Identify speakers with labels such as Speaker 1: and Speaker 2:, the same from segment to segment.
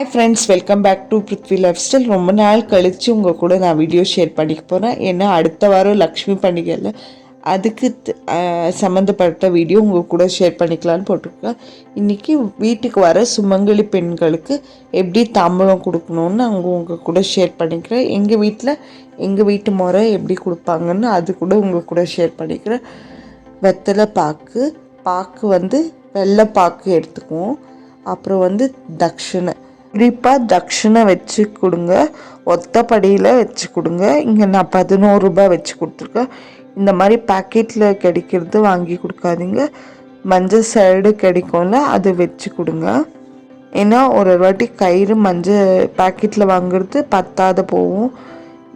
Speaker 1: Hi friends welcome back to Prithvi lifestyle ரொம்ப நாள் கழித்து உங்கள் கூட நான் வீடியோ ஷேர் பண்ணிக்க போகிறேன் ஏன்னா அடுத்த வாரம் லக்ஷ்மி பண்டிகையில் அதுக்கு த- சம்மந்தப்பட்ட வீடியோ உங்கள் கூட ஷேர் பண்ணிக்கலான்னு போட்டிருக்கேன். இன்றைக்கி வீட்டுக்கு வர சுமங்கலி பெண்களுக்கு எப்படி தாம்பழம் கொடுக்கணுன்னு அவங்க உங்கள் கூட ஷேர் பண்ணிக்கிறேன். எங்கள் வீட்டில் எங்கள் வீட்டு முறை எப்படி கொடுப்பாங்கன்னு அது கூட உங்கள் கூட ஷேர் பண்ணிக்கிறேன். வெத்தலை பாக்கு பாக்கு வந்து வெள்ளை பாக்கு எடுத்துக்குவோம். அப்புறம் வந்து தட்சிணை. குறிப்பாக தட்சிணை வச்சு கொடுங்க. ஒத்தப்படியில் வச்சு கொடுங்க. இங்கே நான் பதினோரு ரூபாய் வச்சு கொடுத்துருக்கேன். இந்த மாதிரி பேக்கெட்டில் கிடைக்கிறது வாங்கி கொடுக்காதீங்க. மஞ்சள் சைடு கிடைக்கும்ல அது வச்சு கொடுங்க. ஏன்னா ஒரு வாட்டி கயிறு மஞ்சள் பேக்கெட்டில் வாங்குறது பத்தாத போகும்.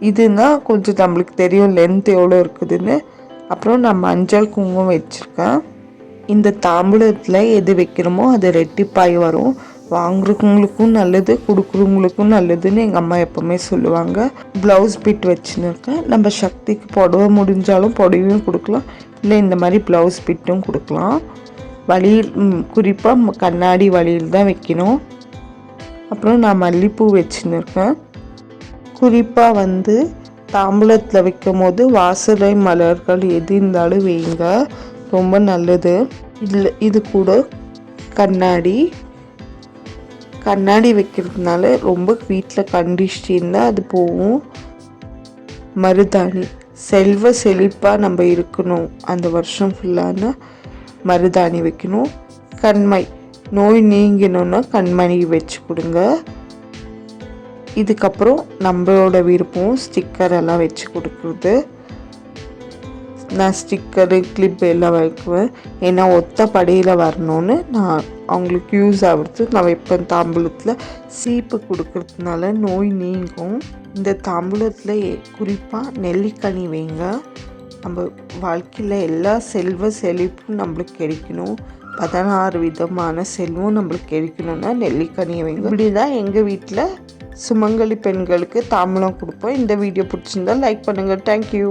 Speaker 1: இதுனா கொஞ்சம் நம்மளுக்கு தெரியும் லென்த் எவ்வளோ இருக்குதுன்னு. அப்புறம் நான் மஞ்சள் குங்குமம் வச்சுருக்கேன். இந்த தாம்பூலத்தில் எது வைக்கிறோமோ அது ரெட்டிப்பாய் வரும். வாங்குறவங்களுக்கும் நல்லது கொடுக்குறவங்களுக்கும் நல்லதுன்னு எங்கள் அம்மா எப்போவுமே சொல்லுவாங்க. ப்ளவுஸ் பிட் வச்சுன்னு இருக்கேன் நம்ம சக்திக்கு புடவை முடிஞ்சாலும் புடவையும் கொடுக்கலாம். இல்லை இந்த மாதிரி ப்ளவுஸ் பிட்டும் கொடுக்கலாம். வழியில் குறிப்பாக கண்ணாடி வழியில் தான் வைக்கணும். அப்புறம் நான் மல்லிப்பூ வச்சுன்னு இருக்கேன் குறிப்பாக வந்து தாம்பூலத்தில் வைக்கும் போது வாசலை மலர்கள் எது இருந்தாலும் வைங்க. ரொம்ப நல்லது. இதில் இது கூட கண்ணாடி. கண்ணாடி வைக்கிறதுனால ரொம்ப வீட்டில் கண்டிஷ்டி இருந்தால் அது போகும் மருதாணி. செல்வ செழிப்பாக நம்ம இருக்கணும். அந்த வருஷம் ஃபுல்லான மருதாணி வைக்கணும். கண்மை. நோய் நீங்கணும்னா கண்மணி வச்சு கொடுங்க. இதுக்கப்புறம் நம்மளோட விருப்பம் ஸ்டிக்கர் எல்லாம் வச்சு கொடுக்குறது. நான் ஸ்டிக்கரு கிளிப் எல்லாம் வைக்குவேன் ஏன்னா ஒத்த படையில் வரணும்னு நான் அவங்களுக்கு யூஸ் ஆகிறது. நான் வைப்பேன் தாம்பூலத்தில் சீப்பு கொடுக்கறதுனால நோய் நீங்கும். இந்த தாம்பூலத்தில் குறிப்பாக நெல்லிக்கனி வைங்க. நம்ம வாழ்க்கையில் எல்லா செல்வ செழிப்பும் நம்மளுக்கு கிடைக்கணும். பதினாறு விதமான செல்வம் நம்மளுக்கு கிடைக்கணும்னா நெல்லிக்கனியை வைங்க. இப்படி தான் எங்கள் வீட்டில் சுமங்கலி பெண்களுக்கு தாம்பூலம் கொடுப்போம். இந்த வீடியோ பிடிச்சிருந்தா லைக் பண்ணுங்கள் தேங்க்யூ